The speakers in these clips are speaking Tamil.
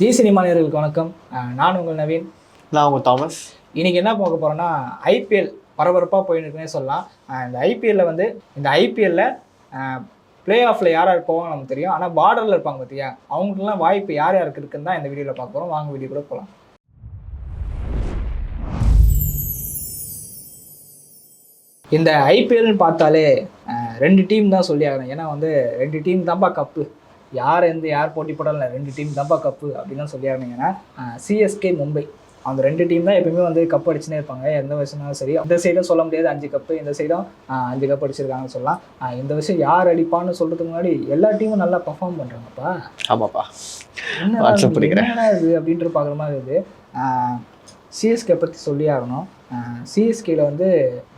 ஜி சினிமா வணக்கம். நான் உங்கள் நவீன். நான் உங்கள் தாமஸ். இன்னைக்கு என்ன பார்க்க போறோம்னா ஐபிஎல் பரபரப்பாக போயின்னு இருக்குன்னே சொல்லலாம். இந்த ஐபிஎல்ல வந்து இந்த ஐபிஎல்ல பிளே ஆஃப்ல யார் யார் போவாங்க நமக்கு தெரியும். ஆனால் பார்டரில் இருப்பாங்க பார்த்தியா அவங்களுக்குலாம் வாய்ப்பு யார் யாருக்கு இருக்குன்னு தான் இந்த வீடியோவில் பார்க்க போகிறோம் வாங்க வீடியோ கூட போகலாம் இந்த ஐபிஎல்னு பார்த்தாலே ரெண்டு டீம் தான் சொல்லி ஆகணும். ஏன்னா வந்து ரெண்டு டீம் தான்ப்பா கப்பு யார் எந்த யார் போட்டி போடல ரெண்டு டீம் தான்ப்பா கப்பு அப்படின்னு தான் சொல்லி ஆகணும் ஏன்னா சிஎஸ்கே மும்பை அந்த ரெண்டு டீம் தான் எப்பயுமே வந்து கப் அடிச்சுனே இருப்பாங்க. எந்த வருஷம்னாலும் சரி இந்த சைடும் சொல்ல முடியாது. அஞ்சு கப்பு இந்த சைடும் அஞ்சு கப் அடிச்சிருக்காங்கன்னு சொல்லலாம். இந்த வருஷம் யார் அடிப்பான்னு சொல்றதுக்கு முன்னாடி எல்லா டீமும் நல்லா பர்ஃபார்ம் பண்றாங்கப்பா. ஆமாப்பா. என்னடா இது அப்படின்ட்டு பார்க்குற மாதிரி இருக்குது சிஎஸ்கே பற்றி சொல்லி ஆகணும். சிஎஸ்கேயில் வந்து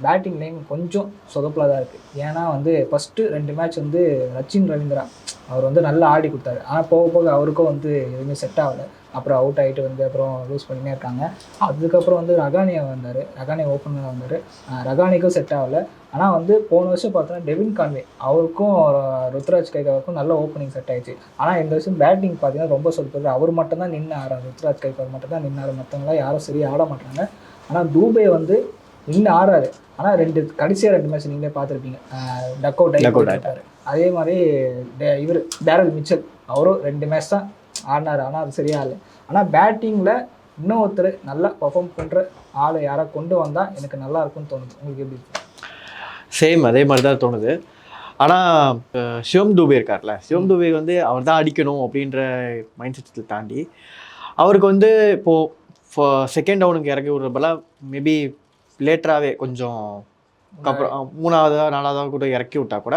பேட்டிங் லைன் கொஞ்சம் சொதப்பில் தான் இருக்குது ஏன்னா வந்து ஃபஸ்ட்டு ரெண்டு மேட்ச் வந்து ரச்சின் ரவீந்திரா அவர் வந்து நல்லா ஆடி கொடுத்தாரு. ஆனால் போக போக அவருக்கும் வந்து எதுவுமே செட் ஆகலை. அப்புறம் அவுட் ஆகிட்டு வந்து அப்புறம் லூஸ் பண்ணினே இருக்காங்க. அதுக்கப்புறம் வந்து ரகானியா வந்தார். ரகானியா ஓப்பனில் வந்தார். ரகானிக்கும் செட் ஆகலை. ஆனால் வந்து போன வருஷம் பார்த்தோன்னா டெவின் கான்வே அவருக்கும் ருத்ராஜ் கைகாவுக்கும் நல்ல ஓப்பனிங் செட் ஆயிடுச்சு. ஆனால் இந்த வருஷம் பேட்டிங் பார்த்தீங்கன்னா ரொம்ப சொல்லிட்டு அவர் மட்டும் தான் நின்று ஆறாரு ருத்ராஜ் கைகார் மட்டும் தான் நின்று மற்றவங்களாம் யாரும் சரியாக ஆட மாட்டாங்க. ஆனால் தூபே வந்து நின்று ஆறாரு ஆனால் ரெண்டு கடைசியாக ரெண்டு மேட்ச் நீங்களே பார்த்துருப்பீங்க. டக் அவுட் Duck out ஆகிட்டாரு அதே மாதிரி இவர் டேரல் மிச்சல் அவரும் ரெண்டு மேட்ச் தான் ஆடினார். ஆனால் அது சரியா இல்லை. ஆனால் பேட்டிங்கில் இன்னொருத்தர் நல்லா பர்ஃபார்ம் பண்ணுற ஆளை யாரை கொண்டு வந்தால் எனக்கு நல்லா இருக்கும்னு தோணுது. உங்களுக்கு எப்படி? சேம் அதே மாதிரி தான் தோணுது ஆனால் சிவம் தூபே இருக்கார்ல. சிவம் தூபே வந்து அவர் தான் அடிக்கணும் அப்படின்ற மைண்ட் செட்டத்தில் தாண்டி அவருக்கு வந்து இப்போது செகண்ட் டவுனுக்கு இறக்கி விடுறப்பல மேபி லேட்டராகவே கொஞ்சம் அப்புறம் மூணாவதா நாலாவதாக கூட இறக்கி விட்டா கூட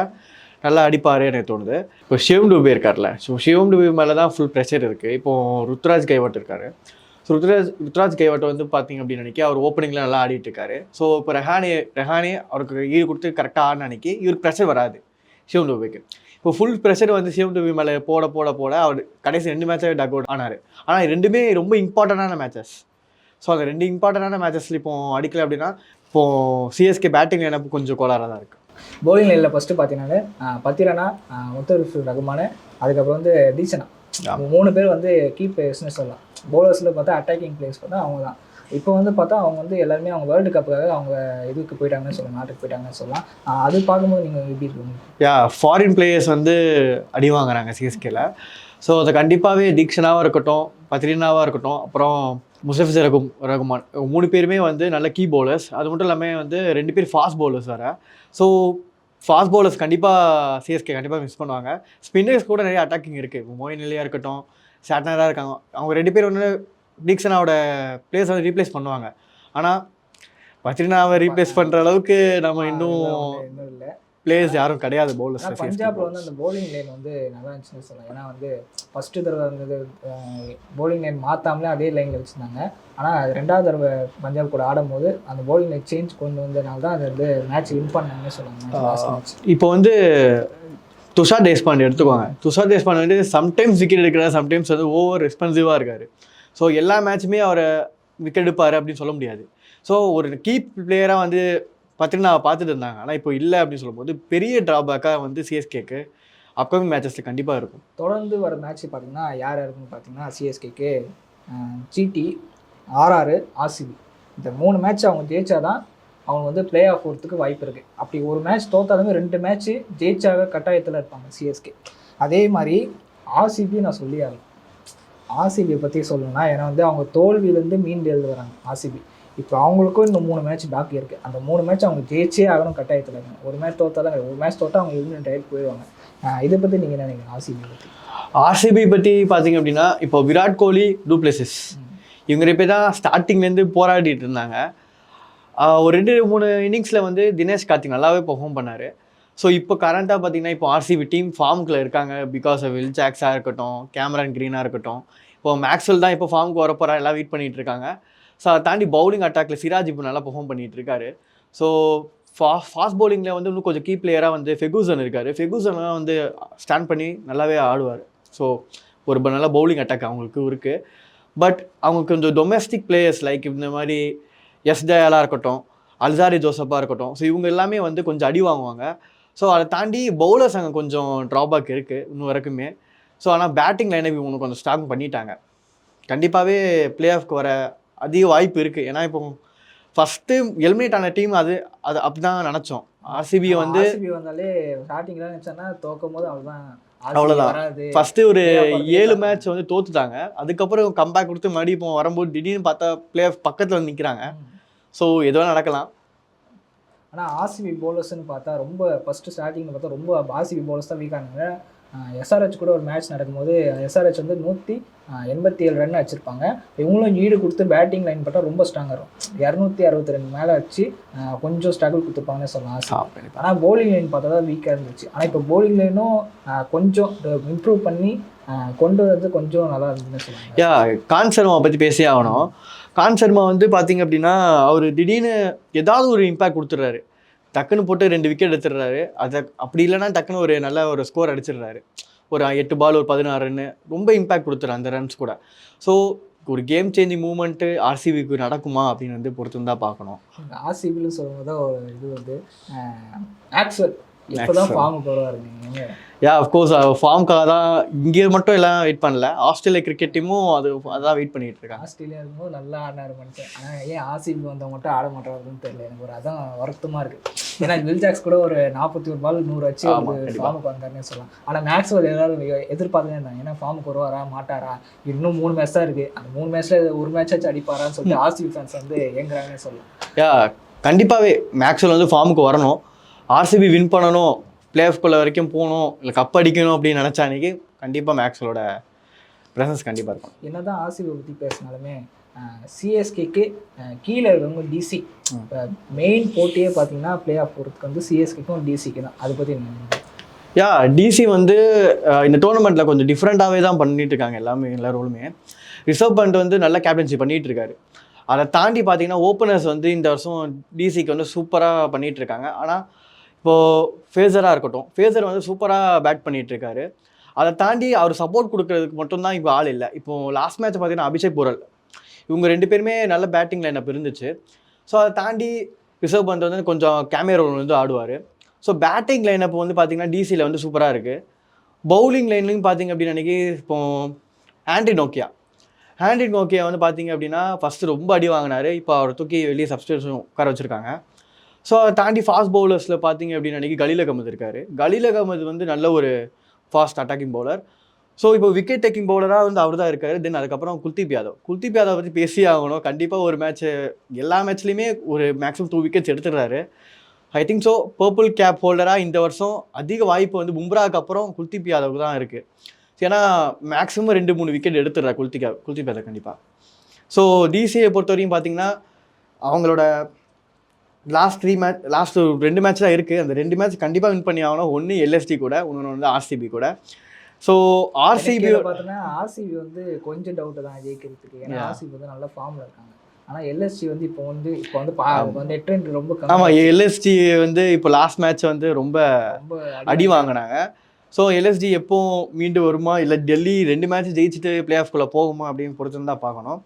நல்லா அடிப்பார் எனக்கு தோணுது. இப்போ சிவம் டூபே இருக்கார்ல. ஸோ சிவம் டூபே மேலே தான் ஃபுல் ப்ரெஷர் இருக்குது இப்போது ருத்ராஜ் கைவட் இருக்காரு. ஸோ ருத்ராஜ் ருத்ராஜ் கைவட் வந்து பார்த்தீங்க அப்படின்னு நினைக்க அவர் ஓப்பனிங்கில் நல்லா ஆடிட்டு இருக்காரு ஸோ இப்போ ரெஹானே ரெஹானே அவருக்கு ஈடு கொடுத்து கரெக்டாக ஆடின அன்னைக்கு இவருக்கு ப்ரெஷர் வராது. சிவம் டூபேக்கு இப்போ ஃபுல் ப்ரெஷர் வந்து சிவம் டூபி மேலே போட போட போட அவர் கடைசி ரெண்டு மேட்சாக டக் அவுட் ஆனார். ஆனால் ரெண்டுமே ரொம்ப இம்பார்ட்டண்டான மேட்சஸ் ஸோ அந்த ரெண்டு இம்பார்ட்டண்டான மேட்சஸில் இப்போ அடிக்கல அப்படின்னா இப்போ சிஎஸ்கே பேட்டிங் எனக்கு கொஞ்சம் கோளாறாக தான் இருக்குது bowling லைனில் ஃபஸ்ட்டு பார்த்தீங்கன்னா பத்திரனா முத்தரிஃபு ரகுமானு அதுக்கப்புறம் வந்து டீசனா ஆமா. மூணு பேர் வந்து கீ பிளேயர்ஸ்னு சொல்லலாம். பவுலர்ஸில் பார்த்தா அட்டாக்கிங் பிளேஸ் பார்த்தா அவங்க தான் இப்போ வந்து பார்த்தா அவங்க வந்து எல்லாருமே அவங்க வேர்ல்டு கப்புக்காக அவங்க இதுக்கு போயிட்டாங்கன்னு சொல்லலாம் நாட்டுக்கு போயிட்டாங்கன்னு சொல்லலாம். அது பார்க்கும்போது நீங்கள் எப்படி இருக்கு யா ஃபாரின் பிளேயர்ஸ் வந்து அடி வாங்குறாங்க சிஎஸ்கேல ஸோ அது கண்டிப்பாகவே தீக்ஷனாவாக இருக்கட்டும் பத்ரினாவாக இருக்கட்டும் அப்புறம் முசஃபிஸ் ரகு ரகுமான் மூணு பேருமே வந்து நல்ல கீ பவுலர்ஸ் அது மட்டும் இல்லாமல் வந்து ரெண்டு பேர் ஃபாஸ்ட் பவுலர்ஸ் வேறு. ஸோ ஃபாஸ்ட் பவுலர்ஸ் கண்டிப்பாக சிஎஸ்கே கண்டிப்பாக மிஸ் பண்ணுவாங்க. ஸ்பின்னர்ஸ் கூட நிறைய அட்டாக்கிங் இருக்குது மோயின் நிலையாக இருக்கட்டும் சாட்னராக இருக்காங்க. அவங்க ரெண்டு பேர் வந்து தீக்ஷனாவோட பிளேஸ் வந்து ரீப்ளேஸ் பண்ணுவாங்க. ஆனால் பத்ரினாவை ரீப்ளேஸ் பண்ணுற அளவுக்கு நம்ம இன்னும் இல்லை. பிளேயர்ஸ் யாரும் கிடையாது பவுலர்ஸ் பஞ்சாப்ல வந்து அந்த bowling லைன் வந்து நல்லா இருந்துச்சுன்னு சொல்லலாம். ஏன்னா வந்து ஃபஸ்ட்டு தடவை இருந்தது bowling லைன் மாற்றாமலே அதே லைனில் வச்சுருந்தாங்க. ஆனால் ரெண்டாவது தடவை பஞ்சாப் கூட ஆடும்போது அந்த bowling லைன் சேஞ்ச் கொண்டு வந்ததுனால தான் அது வந்து மேட்ச் வின் பண்ணாங்கன்னு சொல்லுவாங்க. இப்போ வந்து துஷார் தேஷ்பாண்டே எடுத்துக்கோங்க. துஷார் தேஷ்பாண்டே வந்து சம்டைம்ஸ் விக்கெட் எடுக்கிறார் சம்டைம்ஸ் வந்து ஓவர் ரெஸ்பான்சிவாக இருக்கார். ஸோ எல்லா மேட்சுமே அவரை விக்கெட் எடுப்பார் அப்படின்னு சொல்ல முடியாது. ஸோ ஒரு கீப் பிளேயராக வந்து பத்திரினா பார்த்துட்டு இருந்தாங்க. ஆனால் இப்போ இல்லை அப்படின்னு சொல்லும்போது பெரிய ட்ராபேக்காக வந்து சிஎஸ்கேக்கு அப்கமிங் மேட்சஸில் கண்டிப்பாக இருக்கும். தொடர்ந்து வர மேட்ச் பார்த்தீங்கன்னா யார் யாருக்குன்னு பார்த்தீங்கன்னா சிஎஸ்கேக்கு ஜிடி ஆர்ஆர் ஆர்சிபி இந்த மூணு மேட்ச் அவங்க ஜெயிச்சாதான் அவங்க வந்து பிளே ஆஃப் போகிறதுக்கு வாய்ப்பு இருக்குது அப்படி ஒரு மேட்ச் தோத்தாலுமே ரெண்டு மேட்ச்சு ஜெயிச்சாக கட்டாயத்தில் இருப்பாங்க சிஎஸ்கே அதே மாதிரி ஆர்சிபி நான் சொல்லி ஆகணும். ஆர்சிபியை பற்றி சொல்லணும்னா ஏன்னா வந்து அவங்க தோல்வியிலேருந்து மீண்டு எழுது வராங்க ஆர்சிபி இப்போ அவங்களுக்கும் இந்த மூணு மேட்ச் பாக்கி இருக்குது அந்த மூணு மேட்ச் அவங்க ஜெயிச்சே ஆகணும் கட்டாயத்தில் இருக்காங்க. ஒரு மேட்ச் தோத்தாலும். ஒரு மேட்ச் தோத்தா அவங்க எலிமினேட் ஆகிட்டு போயிடுவாங்க. இதை பற்றி நீங்கள் என்ன நினைக்கிறீங்க ஆர்சிபி பற்றி ஆர்சிபி பற்றி பார்த்தீங்க அப்படின்னா இப்போ விராட் கோலி டூப்ளேசிஸ் இவங்க பேர் தான் ஸ்டார்டிங்லேருந்து போராடிட்டு இருந்தாங்க. ஒரு ரெண்டு மூணு இன்னிங்ஸில் வந்து தினேஷ் கார்த்திக் நல்லாவே பெர்ஃபார்ம் பண்ணார். ஸோ இப்போ கரண்ட்டாக பார்த்தீங்கன்னா இப்போ ஆர்சிபி டீம் ஃபார்முக்குள்ள இருக்காங்க. பிகாஸ் ஆஃப் வில் ஜாக்ஸாக இருக்கட்டும் கேமரான் க்ரீனாக இருக்கட்டும். இப்போ மேக்ஸ்வெல் தான் இப்போ ஃபார்முக்கு வரப்போகிறா எல்லாம் வெயிட் பண்ணிட்டு இருக்காங்க. ஸோ அதை தாண்டி பவுலிங் அட்டாக்ல சிராஜ் இப்போ நல்லா பெர்ஃபார்ம் பண்ணிட்டு இருக்காரு. ஸோ ஃபா ஃபாஸ்ட் பவுலிங்கில் வந்து இன்னும் கொஞ்சம் கீ பிளேயராக வந்து ஃபெகூசன் இருக்கார். ஃபெகூசன்லாம் வந்து ஸ்டாண்ட் பண்ணி நல்லாவே ஆடுவார். ஸோ ஒரு நல்ல பவுலிங் அட்டாக் அவங்களுக்கு இருக்குது பட் அவங்க கொஞ்சம் டொமெஸ்டிக் பிளேயர்ஸ் லைக் இந்த மாதிரி எஸ் தயாலாக இருக்கட்டும் அல்சாரி ஜோசப்பாக இருக்கட்டும். ஸோ இவங்க எல்லாமே வந்து கொஞ்சம் அடி வாங்குவாங்க. ஸோ அதை தாண்டி பவுலர்ஸ் அங்கே கொஞ்சம் ட்ராபேக் இருக்குது இன்னும் வரைக்குமே. ஸோ ஆனால் பேட்டிங் லைனை இவங்க கொஞ்சம் ஸ்ட்ராங் பண்ணிட்டாங்க. கண்டிப்பாகவே பிளே ஆஃப்க்கு வர அதிக வாய்ப்பு இருக்குது ஏன்னா இப்போ ஃபஸ்ட்டு எலிமினேட் ஆன டீம் அது அது அப்படி தான் நினச்சோம் ஆர்சிபி வந்து ஆர்சிபி வந்தாலே ஸ்டார்டிங்ல நினைச்சேன்னா தோக்கும் போது அவ்வளவுதான். அவ்வளவுதான். ஃபஸ்ட்டு ஒரு ஏழு. மேட்ச் வந்து தோத்துட்டாங்க. அதுக்கப்புறம் கம்பேக் கொடுத்து மறுபடியும் இப்போ வரும்போது திடீர்னு பார்த்தா பிளே ஆஃப் பக்கத்தில் வந்து நிற்கிறாங்க ஸோ எதுவும் நடக்கலாம். ஆனா ஆர்சிபி பவுலர்ஸ்னு பார்த்தா ரொம்ப ஃபர்ஸ்ட் ஸ்டார்டிங்ல பார்த்தா ரொம்ப ஆர்சிபி பவுலர்ஸ் தான் வீக் ஆனாங்க எஸ்ஆர்ஹெச் கூட ஒரு மேட்ச் நடக்கும்போது எஸ்ஆர்ஹெச் வந்து நூற்றி எண்பத்தி ஏழு ரன் அடிச்சிருப்பாங்க. இவங்களும் ஈடு கொடுத்து பேட்டிங் லைன் பார்த்தா ரொம்ப ஸ்ட்ராங்காக இருக்கும். இரநூத்தி அறுபத்தி ரெண்டு மேலே வச்சு கொஞ்சம் ஸ்ட்ரகிள் கொடுத்துருப்பாங்கன்னு சொல்லலாம் ஆனால் பவுலிங் லைன் பார்த்தா தான் வீக்காக இருந்துச்சு. ஆனால் இப்போ பவுலிங் லைனும் கொஞ்சம் இம்ப்ரூவ் பண்ணி கொண்டு வந்து கொஞ்சம் நல்லா இருந்துச்சுன்னு சொல்லுவாங்க. யா கான் சர்மாவை பற்றி பேசியே ஆகணும். கான் சர்மா வந்து பார்த்தீங்க அப்படின்னா அவர் திடீர்னு ஏதாவது ஒரு இம்பாக்ட் கொடுத்துட்றாரு. டக்குன்னு போட்டு ரெண்டு விக்கெட் எடுத்துடுறாரு. அதை அப்படி இல்லைன்னா டக்குன்னு ஒரு நல்ல ஒரு ஸ்கோர் அடிச்சிடுறாரு. ஒரு எட்டு பால் ஒரு பதினாறு ரன்னு ரொம்ப இம்பாக்ட் கொடுத்துரு அந்த ரன்ஸ் கூட. ஸோ ஒரு கேம் சேஞ்சிங் மூமெண்ட்டு ஆர்சிபிக்கு நடக்குமா அப்படின்னு வந்து பொறுத்து தான் பார்க்கணும் ஆர்சிபின்னு சொல்லும்போது தான் ஒரு இது வந்து ஆக்சுவல் இப்போ தான் ஃபார்முக்கு வருவாருங்க நீங்கள் யா அஃப்கோர்ஸ் ஃபார்முக்காக தான் இங்கே மட்டும் எல்லாம் வெயிட் பண்ணல. ஆஸ்திரேலியா கிரிக்கெட் டீமும் அது அதான் வெயிட் பண்ணிட்டு இருக்காங்க. ஆஸ்திரேலியா இருக்கும்போது நல்லா ஆடினாரு மனுஷன். ஆனால் ஏன் ஆர்சிபி வந்தவங்க மட்டும் ஆட மாட்டாருன்னு தெரியல. எனக்கு ஒரு அதான் வருத்தமாக இருக்கு. ஏன்னா வில் ஜாக்ஸ் கூட ஒரு நாற்பத்தி ஒரு பால் நூறு வச்சு. ஃபார்முக்கு வந்தாருன்னு சொல்லலாம். ஆனால் மேக்ஸ்வெல் எல்லாரும் எதிர்பார்த்துனே இருந்தாங்க ஏன்னா ஃபார்முக்கு வருவாரா மாட்டாரா? இன்னும் மூணு மேட்ச் தான் இருக்கு. அந்த மூணு மேட்ச்ல ஒரு மேட்ச் ஆச்சு அடிப்பாரான்னு சொல்லிட்டு ஆர்சிபி ஃபேன்ஸ் வந்து ஏங்குறாங்கன்னு சொல்லலாம். யா கண்டிப்பாகவே மேக்ஸ்வெல் வந்து ஃபார்முக்கு வரணும். ஆர்சிபி வின் பண்ணணும். பிளே ஆஃப்குள்ள வரைக்கும் போகணும் இல்லை கப் அடிக்கணும் அப்படின்னு நினச்சா அன்னைக்கு கண்டிப்பாக மேக்ஸ்வலோட ப்ரெசன்ஸ் கண்டிப்பாக இருக்கும். என்னதான் ஆர்சிபி பற்றி பேசினாலுமே சிஎஸ்கேக்கு கீழே இருக்கவங்க டிசி மெயின் போட்டியே பார்த்தீங்கன்னா பிளே ஆஃப் போகிறதுக்கு வந்து சிஎஸ்கேக்கும் டிசிக்கு தான். அதை பற்றி என்ன யா டிசி வந்து இந்த டோர்னமெண்ட்டில் கொஞ்சம் டிஃப்ரெண்ட்டாகவே தான் பண்ணிட்டு இருக்காங்க எல்லாமே எல்லா ரோலுமே ரிசர்வ் பண்ணிட்டு வந்து நல்ல கேப்டன்சி பண்ணிட்டு இருக்காரு. அதை தாண்டி பார்த்தீங்கன்னா ஓப்பனர்ஸ் வந்து இந்த வருஷம் டிசிக்கு வந்து சூப்பராக பண்ணிட்டு இருக்காங்க. ஆனால் இப்போது ஃபேஸராக இருக்கட்டும். ஃபேஸர் வந்து சூப்பராக பேட் பண்ணிகிட்ருக்காரு அதை தாண்டி அவர் சப்போர்ட் கொடுக்கறதுக்கு மட்டும்தான் இப்போ ஆள் இல்லை. இப்போ லாஸ்ட் மேட்ச் பார்த்தீங்கன்னா அபிஷேக் பொருள் இவங்க ரெண்டு பேருமே நல்ல பேட்டிங் லைனப் இருந்துச்சு. ஸோ அதை தாண்டி ரிசர்வ் பண்ணுறது வந்து கொஞ்சம் கேமரா வந்து ஆடுவார். ஸோ பேட்டிங் லைனப் வந்து பார்த்தீங்கன்னா டிசியில் வந்து சூப்பராக இருக்குது பவுலிங் லைன்லையும் பார்த்தீங்க அப்படின்னு அன்றைக்கி இப்போ ஆண்டி நோக்கியா ஆண்டி நோக்கியா வந்து பார்த்தீங்க அப்படின்னா ஃபஸ்ட்டு ரொம்ப அடி வாங்கினார். இப்போ அவர் தூக்கி வெளியே சப்ஸ்டியூஷன் உட்கார வச்சுருக்காங்க. ஸோ அதை தாண்டி ஃபாஸ்ட் பவுலர்ஸில் பார்த்தீங்க அப்படின்னு அன்றைக்கி கலீல் அகமது இருக்கார். கலீல் அகமது வந்து நல்ல ஒரு ஃபாஸ்ட் அட்டாக்கிங் பவுலர் ஸோ இப்போ விக்கெட் டேக்கிங் பவுலராக வந்து அவர் தான் இருக்கார். தென் அதுக்கப்புறம் குல்தீப் யாதவ். குல்தீப் யாதவ் பற்றி பேசி ஆகணும். கண்டிப்பாக ஒரு மேட்ச் எல்லா மேட்ச்லையுமே ஒரு maximum two wickets எடுத்துடுறாரு. I think so purple cap ஹோல்டராக இந்த வருஷம் அதிக வாய்ப்பு வந்து பும்ராவுக்கு அப்புறம் குல்தீப் யாதவுக்கு தான் இருக்குது ஏன்னா மேக்ஸிமம் ரெண்டு மூணு விக்கெட் எடுத்துடுறா குல்தீப் குல்தீப் யாதவ் கண்டிப்பாக ஸோ டிசியை பொறுத்த வரையும் பார்த்தீங்கன்னா அவங்களோட லாஸ்ட் த்ரீ மேட்ச் லாஸ்ட் ரெண்டு மேட்ச் தான் இருக்குது அந்த ரெண்டு மேட்ச் கண்டிப்பாக வின் பண்ணி ஆகணும். ஒன்று எல்எஸ்டி கூட இன்னொன்று வந்து ஆர்சிபி கூட. ஸோ ஆர்சிபி பார்த்தோன்னா ஆர்சிபி வந்து கொஞ்சம் டவுட் தான் ஜெயிக்கிறதுக்கு. ஏன்னா. ஆர்சிபி வந்து நல்ல ஃபார்ம்ல இருக்காங்க. ஆனா எல்எஸ்சி வந்து இப்போ வந்து இப்போ வந்து நெட் ரன் ரொம்ப ஆமாம் எல்எஸ்டி வந்து இப்போ லாஸ்ட் மேட்ச் வந்து ரொம்ப ரொம்ப அடி வாங்கினாங்க. ஸோ எல்எஸ்டி எப்போ மீண்டு வருமா? இல்லை டெல்லி ரெண்டு மேட்ச் ஜெயிச்சுட்டு பிளே ஆஃப்குள்ளே போகுமா? அப்படின்னு பொறுத்து தான் பார்க்கணும்.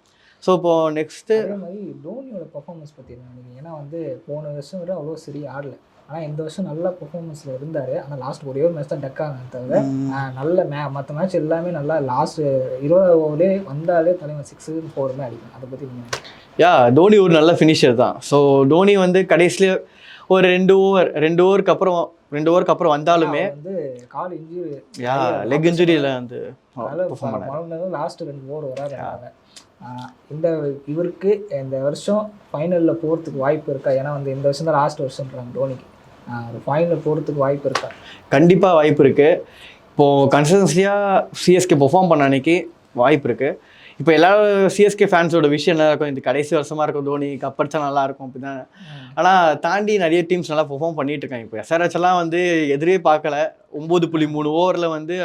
ஸோ இப்போ நெக்ஸ்ட்டு அதே மாதிரி தோனியோட பெர்ஃபார்மன்ஸ் பற்றி என்ன நினைக்கிறீங்க? ஏன்னா வந்து போன வருஷம் விட அவ்வளோ சரியா ஆடல. ஆனா இந்த வருஷம் நல்ல பெர்ஃபார்மன்ஸ்ல இருந்தாரு. ஆனா லாஸ்ட் ஒரே ஒரு மேட்ச் தான் டக் ஆனது தவிர நல்ல மே மற்ற மேட்ச் எல்லாமே நல்லா லாஸ்ட் இருபது ஓவரே வந்தாலே தலைவன் சிக்ஸ் ஃபோருமே அடிக்கும். அதை பத்தி நீங்க யா தோனி ஒரு நல்ல ஃபினிஷர் தான். ஸோ தோனி வந்து கடைசியில் ஒரு ரெண்டு ஓவர் ரெண்டு ஓவருக்கு அப்புறம் ரெண்டு ஓவருக்கு அப்புறம் வந்தாலுமே வந்து கால் இன்ஜுரி யா லெக் இன்ஜுரியில் வந்து லாஸ்ட் ரெண்டு ஓவர் வராது இந்த இவருக்கு இந்த வருஷம் ஃபைனலில் போகிறதுக்கு வாய்ப்பு இருக்கா? ஏன்னா வந்து இந்த வருஷம் தான் லாஸ்ட் வருஷம்ன்றாங்க தோனிக்கு. ஒரு ஃபைனல் போகிறதுக்கு வாய்ப்பு இருக்கா? கண்டிப்பாக வாய்ப்பு இருக்குது இப்போது கன்சிஸ்டன்சியாக சிஎஸ்கே பெர்ஃபார்ம் பண்ண அன்னைக்கு வாய்ப்பு இருக்குது இப்போ எல்லா சிஎஸ்கே ஃபேன்ஸோட விஷயம் என்ன இருக்கும். இந்த கடைசி வருஷமாக இருக்கும் தோனி கப் அடிச்சா நல்லா இருக்கும் அப்படிதான். ஆனால் தாண்டி நிறைய டீம்ஸ் நல்லா பெர்ஃபார்ம் பண்ணிட்டு இருக்காங்க. இப்போ எஸ்ஆர்ஹெச் எல்லாம் வந்து எதிரே பார்க்கல. ஒம்பது புள்ளி மூணு ஓவரில் வந்து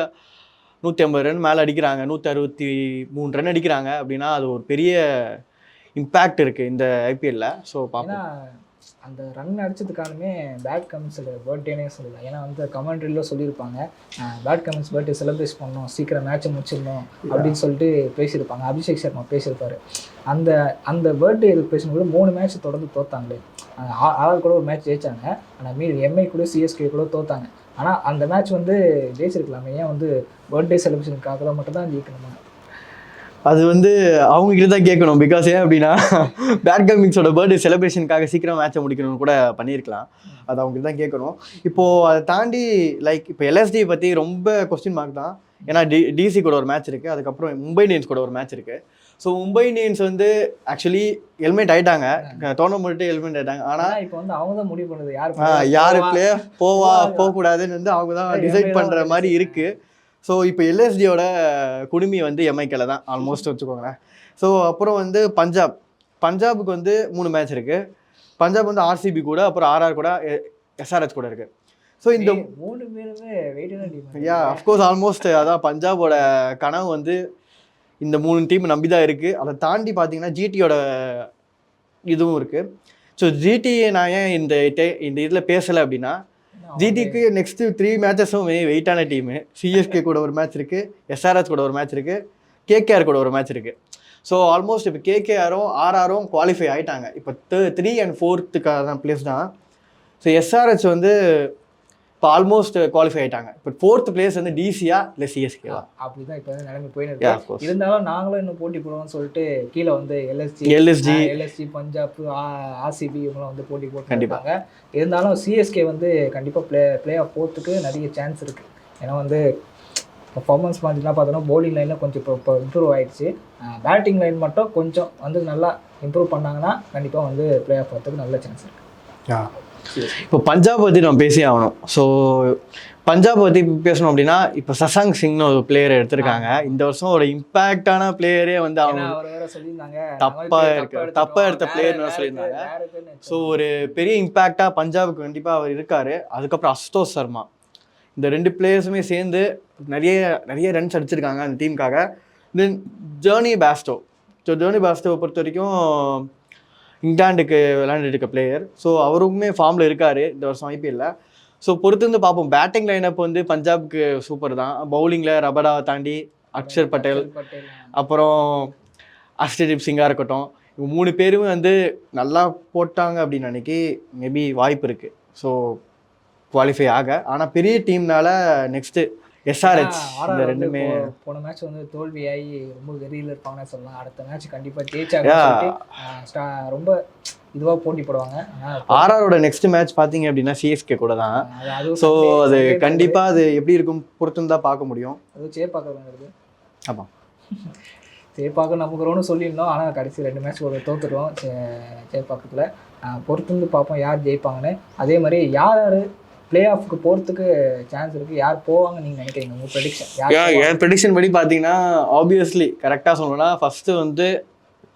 நூற்றி ஐம்பது ரன் மேலே அடிக்கிறாங்க நூற்றி அறுபத்தி மூணு ரன் அடிக்கிறாங்க அப்படின்னா அது ஒரு பெரிய இம்பேக்ட் இருக்குது இந்த ஐபிஎல்ல ஸோ பார்ப்போம். ஏன்னா அந்த ரன் அடிச்சதுக்கானுமே பேட் கமின்ஸோட பர்த்டேனே சொல்லலாம் ஏன்னா வந்து கமெண்ட்ரியில் சொல்லியிருப்பாங்க பேட் கமின்ஸ் பர்த்டே செலிப்ரேட் பண்ணணும் சீக்கிரம் மேட்ச்சை முடிச்சிடணும் அப்படின்னு சொல்லிட்டு பேசியிருப்பாங்க. அபிஷேக் சர்மா பேசியிருப்பாரு. அந்த அந்த பர்த்டே இது பேசும்போது மூணு மேட்ச் தொடர்ந்து தோத்தாங்களே. ஆள் கூட ஒரு மேட்ச் ஜெயிச்சாங்க. ஆனால் மீறி எம்ஐ கூட சிஎஸ்கே கூட தோத்தாங்க. ஆனால் அந்த மேட்ச் வந்து ஜெயிச்சிருக்கலாமே. ஏன் வந்து பர்த்டே செலிப்ரேஷனுக்காக தான் மட்டும் தான் ஜெயிக்கணுமா? அது வந்து அவங்க கிட்ட தான் கேட்கணும். பிகாஸ் ஏன் அப்படின்னா பேட் கமிங்ஸோட பர்த்டே செலிப்ரேஷனுக்காக சீக்கிரம் மேட்சை முடிக்கணும்னு கூட பண்ணியிருக்கலாம். அது அவங்க தான் கேட்கணும். இப்போது அதை தாண்டி லைக் இப்போ எல்எஸ்டி பற்றி ரொம்ப கொஸ்டின் மார்க் தான். ஏன்னா டி டிசி கூட ஒரு மேட்ச் இருக்குது அதுக்கப்புறம் மும்பை இந்தியன்ஸ் கூட ஒரு மேட்ச் இருக்குது ஸோ மும்பை இந்தியன்ஸ் வந்து ஆக்சுவலி ஹெல்மெட் ஆயிட்டாங்க. டோர்னமெண்ட்டு ஹெல்மெட் ஆயிட்டாங்க. ஆனால் ஆனா இப்போ வந்து அவங்க தான் முடிவு பண்ணுது. யார் யாரு போவா, பிளேயர் போவா. போகக்கூடாதுன்னு வந்து அவங்க தான் டிசைட் பண்ணுற மாதிரி decide இருக்கு. ஸோ இப்போ எல்எஸ்டியோட குடுமி வந்து எம்ஐக்கில் தான் ஆல்மோஸ்ட் வச்சுக்கோங்களேன். ஸோ அப்புறம் வந்து பஞ்சாப். பஞ்சாபுக்கு வந்து மூணு மேட்ச் இருக்கு. பஞ்சாப் வந்து ஆர்சிபி கூட அப்புறம் ஆர்ஆர் கூட எஸ்ஆர்எச் கூட இருக்கு. ஸோ இந்த மூணு பேருமே யா அஃப்கோர்ஸ் ஆல்மோஸ்ட் அதான் பஞ்சாபோட கனவு வந்து இந்த மூணு டீம் நம்பி தான் இருக்குது அதை தாண்டி பார்த்தீங்கன்னா ஜிடியோட இதுவும் இருக்குது ஸோ ஜிடி நான் ஏன் இந்த இந்த இதில் பேசலை அப்படின்னா ஜிடிக்கு நெக்ஸ்ட் த்ரீ மேட்சஸும் வெயிட்டான டீமு சிஎஸ்கே கூட ஒரு மேட்ச் இருக்கு. எஸ்ஆர்எஸ் கூட ஒரு மேட்ச் இருக்கு. கேகேஆர் கூட ஒரு மேட்ச் இருக்கு. ஸோ ஆல்மோஸ்ட் இப்போ கேகேஆரும் ஆர்ஆரும் குவாலிஃபை ஆயிட்டாங்க. இப்போ த்ரீ அண்ட் ஃபோர்த்துக்கான பிளேஸ் தான். ஸோ எஸ்ஆர்எச் வந்து இப்போ ஆல்மோஸ்ட் குவாலிஃபை ஆயிட்டாங்க. இப்போ ஃபோர்த் பிளேஸ் வந்து டிசியா இல்லை சிஎஸ்கேவா அப்படிதான் இப்போ இருக்கு. course. இருந்தாலும் நாங்களும் இன்னும் போட்டி போடுவோம்னு சொல்லிட்டு கீழே வந்து LSG LSG. LSG Punjab RCB இவங்களாம் வந்து போட்டி போட்டு கண்டிப்பா. இருக்காங்க. இருந்தாலும் சிஎஸ்கே வந்து கண்டிப்பா ப்ளே ப்ளே ஆஃப் போகிறதுக்கு நிறைய சான்ஸ் இருக்கு. ஏன்னா வந்து பர்ஃபார்மன்ஸ் பார்த்தீங்கன்னா பார்த்தோன்னா bowling லைனில் கொஞ்சம் இப்போ இப்போ இம்ப்ரூவ் ஆயிடுச்சு. பேட்டிங் லைன் மட்டும் கொஞ்சம் வந்து நல்லா இம்ப்ரூவ் பண்ணாங்கன்னா கண்டிப்பாக வந்து ப்ளே ஆஃப் போகிறதுக்கு நல்ல சான்ஸ் இருக்கு. இப்போ பஞ்சாப் பற்றி நம்ம பேசி ஆகணும். ஸோ பஞ்சாப் பற்றி பேசணும் அப்படின்னா இப்போ சசாங் சிங்னு ஒரு பிளேயர் எடுத்திருக்காங்க. இந்த வருஷம் ஒரு இம்பேக்டான பிளேயரே வந்து அவங்க ஏன்னா அவர் வேற சொல்லியிருந்தாங்க. தப்பா இருக்கு. தப்பா எடுத்த player னு சொல்லியிருந்தாங்க. ஸோ ஒரு பெரிய இம்பேக்டாக பஞ்சாபுக்கு கண்டிப்பாக அவர் இருக்காரு. அதுக்கப்புறம் அஸ்தோஷ் சர்மா. இந்த ரெண்டு பிளேயர்ஸுமே சேர்ந்து நிறைய நிறைய ரன்ஸ் அடிச்சிருக்காங்க அந்த டீமுக்காக then Jonny Bairstow so Jonny பேஸ்டோவை பொறுத்த வரைக்கும் இங்கிலாந்துக்கு விளையாண்டுட்டு இருக்க பிளேயர் ஸோ அவருக்குமே ஃபார்மில் இருக்கார். இந்த வருஷம் ஐபிஎல்ல ஸோ பொறுத்து வந்து பார்ப்போம். பேட்டிங் லைனப் வந்து பஞ்சாப்க்கு சூப்பர் தான். பவுலிங்கில் ரபடாவை தாண்டி அக்ஷர் பட்டேல். அப்புறம் அஷ்டதீப் சிங்கா இருக்கட்டும். இவங்க மூணு பேருமே வந்து நல்லா போட்டாங்க அப்படின்னு அன்னைக்கு மேபி வாய்ப்பு இருக்குது ஸோ குவாலிஃபை ஆக. ஆனால் பெரிய டீம்னால நெக்ஸ்ட்டு எஸ்ஆர்ஹெச் இந்த ரெண்டுமே. போன மேட்ச் வந்து தோல்வியாகி ரொம்ப வெறியில இருப்பாங்கன்னு சொல்லலாம். அடுத்த மேட்ச் கண்டிப்பா ஜெயிச்சாங்க Yeah. சொல்லிட்டு ஆஹ், ஸ்டா- ரொம்ப இதுவா போட்டி போடுவாங்க. ஆர்ஆரோட நெக்ஸ்ட் மேட்ச் பார்த்தீங்க அப்படின்னா சிஎஸ்கே கூட தான். அது அதுவும் ஸோ அது கண்டிப்பாக அது எப்படி இருக்கும் பொறுத்துன்னு தான் பார்க்க முடியும். அது சேப்பாக்கம் இருக்கு ஆமாம் சேப்பாக்கம் நமக்குறோன்னு சொல்லியிருந்தோம். ஆனால் கடைசி ரெண்டு மேட்ச் ஒரு தோத்துட்டோம். சேப்பாக்கத்தில். பொறுத்து வந்து பார்ப்போம் யார் ஜெயிப்பாங்கன்னு. அதே மாதிரி யார் யார் பிளே ஆஃப்க்கு போகிறதுக்கு சான்ஸ் இருக்குது யார் போவாங்க நீங்கள் நினைக்கிறீங்க? உங்கள் ப்ரெடிக்ஷன்? என் ப்ரெடிக்ஷன் படி பார்த்தீங்கன்னா ஆப்வியஸ்லி கரெக்டாக சொல்லணும்னா ஃபஸ்ட்டு வந்து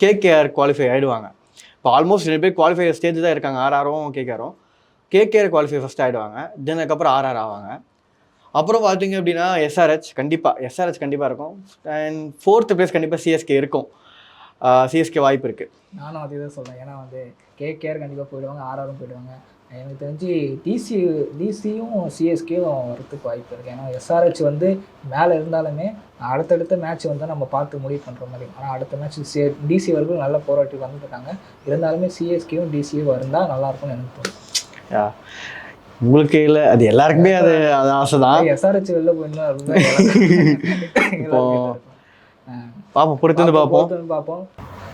கேகேஆர் குவாலிஃபை ஆயிடுவாங்க. இப்போ ஆல்மோஸ்ட் ரெண்டு பேர் குவாலிஃபை ஸ்டேஜ் தான் இருக்காங்க. ஆர்ஆரும் கேகேஆரும் கேகேஆர் குவாலிஃபை ஃபஸ்ட் ஆயிடுவாங்க. தென் அதுக்கப்புறம் ஆர்ஆர் ஆவாங்க. அப்புறம் பார்த்தீங்க அப்படின்னா எஸ்ஆர்ஹெச் கண்டிப்பாக எஸ்ஆர்ஹெச் கண்டிப்பாக இருக்கும். அண்ட் ஃபோர்த் பிளேஸ் கண்டிப்பாக சிஎஸ்கே இருக்கும். சிஎஸ்கே வாய்ப்பு இருக்குது நானும் அதே தான் சொல்கிறேன் ஏன்னா வந்து கேகேஆர் கண்டிப்பாக போயிடுவாங்க ஆர்ஆரும் போயிடுவாங்க. எனக்கு தெரிஞ்சு டிசி டிசியும் சிஎஸ்கேயும் வரதுக்கு வாய்ப்பு இருக்குது ஏன்னா எஸ்ஆர்ஹெச் வந்து மேலே இருந்தாலுமே அடுத்தடுத்த மேட்ச் வந்து நம்ம பார்த்து முடிவு பண்ணுற மாதிரி ஆனால் அடுத்த மேட்ச் சி டிசி வரைக்கும் நல்ல போராட்டி வந்துருக்காங்க. இருந்தாலுமே சிஎஸ்கேயும் டிசியும் இருந்தால் நல்லாயிருக்கும்னு எனக்கு தோணுது. யா. உங்களுக்கு இல்லை அது எல்லாருக்குமே அது அது ஆசை தான் எஸ்ஆர்ஹெச் வெளில போயிருந்தா இப்போ பார்ப்போம் பொறுத்து வந்து பார்ப்போம் பார்ப்போம் பார்ப்போம்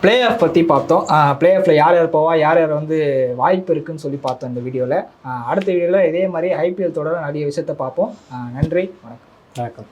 பிளே ஆஃப் பற்றி பார்த்தோம் பிளே ஆஃபில் யார் யார் போவா யார் யார் வந்து வாய்ப்பு இருக்குன்னு சொல்லி பார்த்தோம் இந்த வீடியோவில் அடுத்த வீடியோவில் இதே மாதிரி ஐபிஎல் தொடர நிறைய விஷயத்த பார்ப்போம். நன்றி வணக்கம். வணக்கம்.